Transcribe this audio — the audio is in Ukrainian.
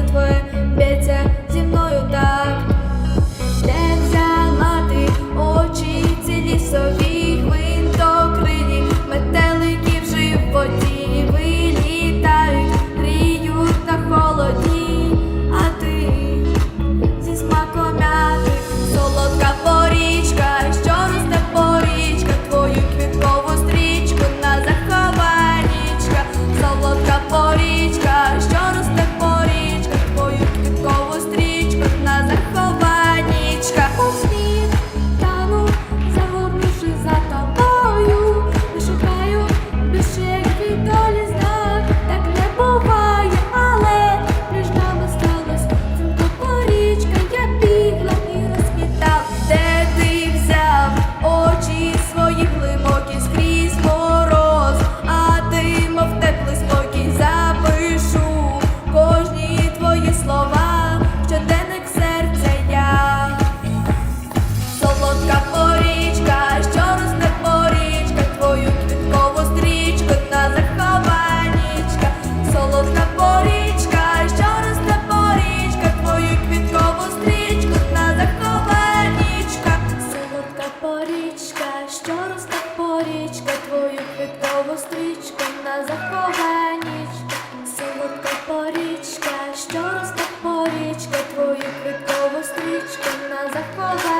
за твое бедя Річка твою квіткову стрічку на захове нічка, солодка порічка, що росте порічка, твою квіткову стрічку на захове.